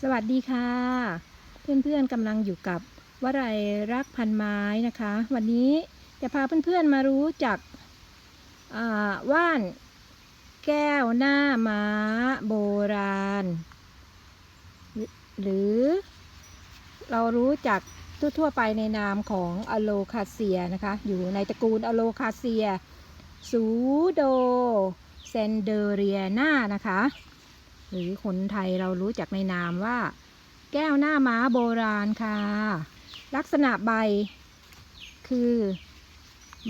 สวัสดีค่ะ เพื่อนๆกำลังอยู่กับวลัยรักพันไม้นะคะ วันนี้จะพาเพื่อนๆมารู้จักว่านแก้วหน้าม้าโบราณ หรือเรารู้จักทั่วๆไปในนามของอโลคาเซียนะคะ อยู่ในตระกูลอโลคาเซียซูโดเซนเดเรียนานะคะ หรือคนไทยเรารู้จักในนามว่า แก้วหน้าม้าโบราณค่ะ ลักษณะใบ คือ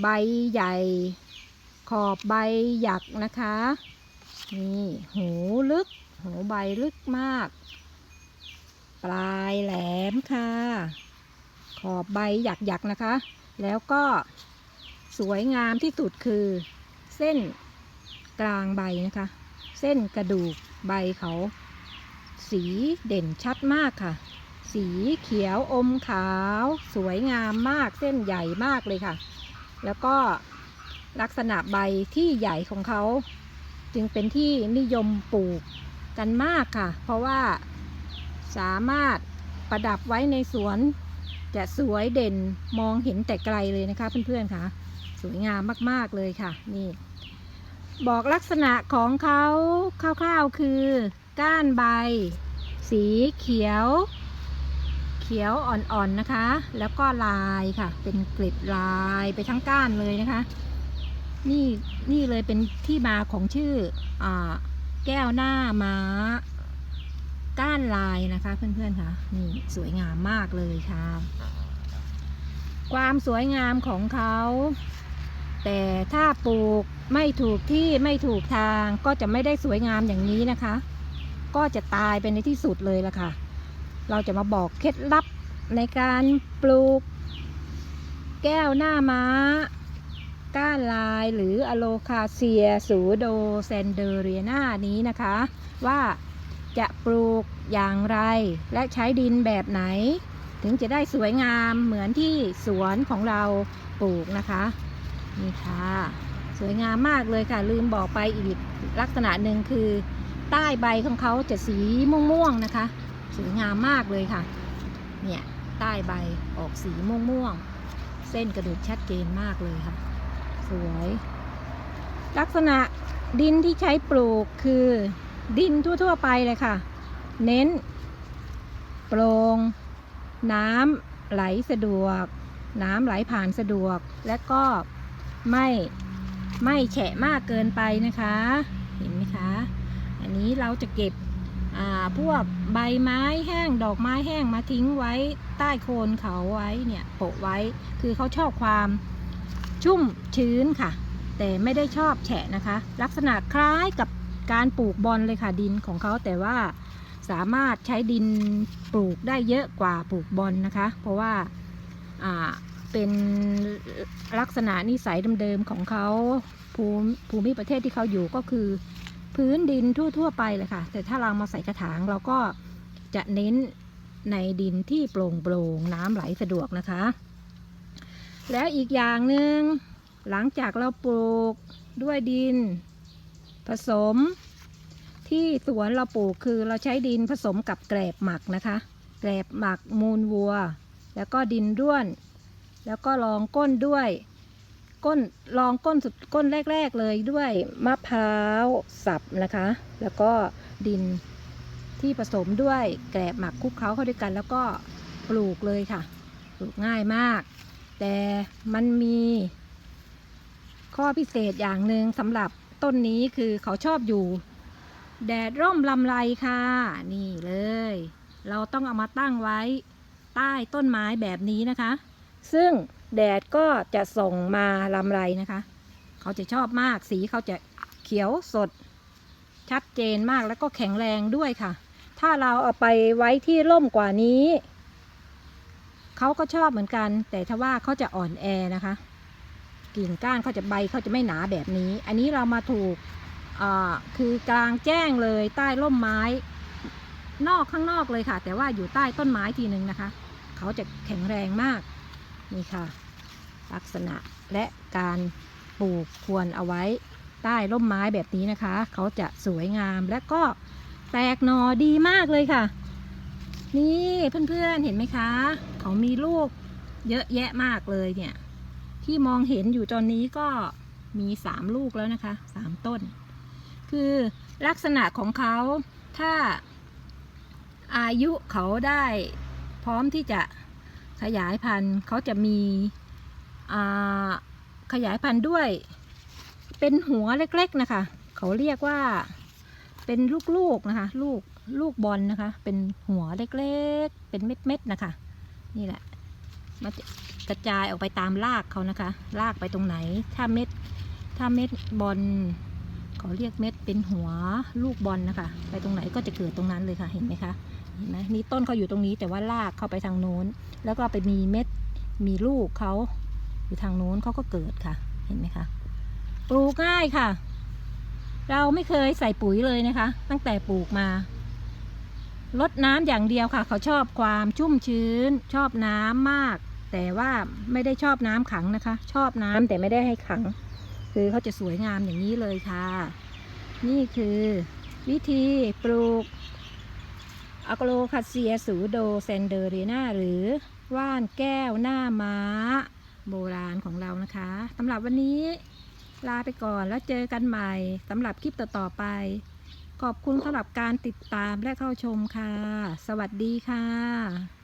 ใบใหญ่ ขอบใบหยักนะคะ นี่หูลึก หูใบลึกมาก ปลายแหลมค่ะ ขอบใบหยักหยักๆนะคะ แล้วก็สวยงามที่สุดคือ เส้นกลางใบนะคะ เส้นกระดูก ใบเขาสีเด่นชัดมากค่ะ สีเขียวอมขาว สวยงามมากเส้นใหญ่มากเลยค่ะ แล้วก็ลักษณะใบที่ใหญ่ของเขา จึงเป็นที่นิยมปลูกกันมากค่ะ เพราะว่าสามารถประดับไว้ในสวน จะสวยเด่นมองเห็นแต่ไกลเลยนะคะเพื่อนๆค่ะ สวยงามมากๆเลยค่ะ นี่ บอกลักษณะของเขาคร่าวๆคือ ก้านใบ สีเขียว เขียวอ่อนๆนะคะ แล้วก็ลายค่ะ เป็นกลีบลายไปทั้งก้านเลยนะคะ นี่นี่เลยเป็นที่มาของชื่ออแก้วหน้าม้า ก้านลายนะคะเพื่อนๆค่ะนี่สวยงามมากเลยค่ะ ความสวยงามของเขา แต่ถ้าปลูก ไม่ถูกที่ไม่ถูกทางก็จะไม่ได้สวยงามอย่างนี้นะคะ ก็จะตายไปในที่สุดเลยละค่ะ เราจะมาบอกเคล็ดลับในการปลูก แก้วหน้าม้า ก้านลายหรืออโลคาเซีย สูโดเซนเดเรียนานี้นะคะ ว่าจะปลูกอย่างไรและใช้ดินแบบไหน ถึงจะได้สวยงามเหมือนที่สวนของเราปลูกนะคะ นี่ค่ะ สวยงามมากเลยค่ะ ลืมบอกไปอีกลักษณะหนึ่งคือ ใต้ใบของเขาจะสีม่วงๆนะคะ สวยงามมากเลยค่ะ เนี่ยใต้ใบออกสีม่วงๆ เส้นกระดูกชัดเจนมากเลยค่ะ สวย ลักษณะดินที่ใช้ปลูกคือดินทั่วๆไปเลยค่ะ เน้น โปร่งน้ำไหลสะดวก น้ำไหลผ่านสะดวก และก็ไม่ ไม่แฉะมากเกินไปนะคะ เห็นไหมคะ อันนี้เราจะเก็บพวกใบไม้แห้งดอกไม้แห้งมาทิ้งไว้ใต้โคนเขาไว้เนี่ยโปะไว้คือเขาชอบความชุ่มชื้นค่ะ แต่ไม่ได้ชอบแฉะนะคะ ลักษณะคล้ายกับการปลูกบอลเลยค่ะดินของเขาแต่ว่าสามารถใช้ดินปลูกได้เยอะกว่าปลูกบอลนะคะ เพราะว่า เป็นลักษณะนิสัยเดิมๆของเขาภูมิภูมิประเทศที่เขาอยู่ก็คือ พื้นดินทั่วๆไปเลยค่ะ แต่ถ้าเรามาใส่กระถางเราก็จะเน้นในดินที่โปร่งโปร่งน้ำไหลสะดวกนะคะ แล้วอีกอย่างหนึ่งหลังจากเราปลูกด้วยดินผสม ที่สวนเราปลูกคือเราใช้ดินผสมกับแกลบหมักนะคะ แกลบหมักมูลวัว แล้วก็ดินด้วน แล้วก็รองก้นด้วย ก้นรองก้นสุดก้นแรก ๆเลยด้วยมะพร้าวสับนะคะ แล้วก็ดินที่ผสมด้วยแกลบหมักคลุกเคล้าเข้าด้วยกัน แล้วก็ปลูกเลยค่ะ ปลูกง่ายมาก แต่มันมีข้อพิเศษอย่างหนึ่งสำหรับต้นนี้คือเขาชอบอยู่ แดดร่มลำไรค่ะ นี่เลย เราต้องเอามาตั้งไว้ใต้ต้นไม้แบบนี้นะคะ ซึ่งแดดก็จะส่งมาลำไรนะคะ เขาจะชอบมากสีเขาจะเขียวสด ชัดเจนมากแล้วก็แข็งแรงด้วยค่ะ ถ้าเราเอาไปไว้ที่ร่มกว่านี้ เขาก็ชอบเหมือนกัน แต่ถ้าว่าเขาจะอ่อนแอนะคะกิ่งก้านเขาจะใบเขาจะไม่หนาแบบนี้ อันนี้เรามาถูกคือกลางแจ้งเลยใต้ร่มไม้ นอกข้างนอกเลยค่ะ แต่ว่าอยู่ใต้ต้นไม้ทีหนึ่งนะคะ เขาจะแข็งแรงมาก นี่ค่ะ ลักษณะและการปลูกควรเอาไว้ใต้ร่มไม้แบบนี้นะคะ เขาจะสวยงามและก็แตกหนอดีมากเลยค่ะ นี่เพื่อนๆเห็นไหมคะ เขามีลูกเยอะแยะมากเลยเนี่ย ที่มองเห็นอยู่ตอนนี้ก็มีสามลูกแล้วนะคะสามต้น คือลักษณะของเขาถ้าอายุเขาได้พร้อมที่จะ ขยายพันธุ์เขาจะมีขยายพันธุ์ด้วย เป็นหัวเล็กๆนะคะ เขาเรียกว่าเป็นลูกๆนะคะ ลูกลูกบอลนะคะ เป็นหัวเล็กๆ เป็นเม็ดๆนะคะ นี่แหละมันกระจายออกไปตามรากเขานะคะ รากไปตรงไหน ถ้าเม็ด ถ้าเม็ดบอล เขาเรียกเม็ดเป็นหัวลูกบอลนะคะ ไปตรงไหนก็จะเกิดตรงนั้นเลยค่ะเห็นไหมคะเห็นไหมนี่ต้นเขาอยู่ตรงนี้แต่ว่ารากเข้าไปทางโน้น แล้วก็ไปมีเม็ดมีลูกเขาอยู่ทางโน้นเขาก็เกิดค่ะ เห็นไหมคะปลูกง่ายค่ะ เราไม่เคยใส่ปุ๋ยเลยนะคะ ตั้งแต่ปลูกมาลดน้ำอย่างเดียวค่ะ เขาชอบความชุ่มชื้น ชอบน้ำมาก แต่ว่าไม่ได้ชอบน้ำขังนะคะ ชอบน้ำแต่ไม่ได้ให้ขัง คือเขาจะสวยงามอย่างนี้เลยค่ะ นี่คือวิธีปลูกอะโกโลคาเซียสูโดเซนเดอเรนาหรือว่านแก้วหน้าม้า โบราณของเรานะคะสำหรับวันนี้ลาไปก่อนแล้วเจอกันใหม่สำหรับคลิปต่อๆไป ขอบคุณสำหรับการติดตามและเข้าชมค่ะ สวัสดีค่ะ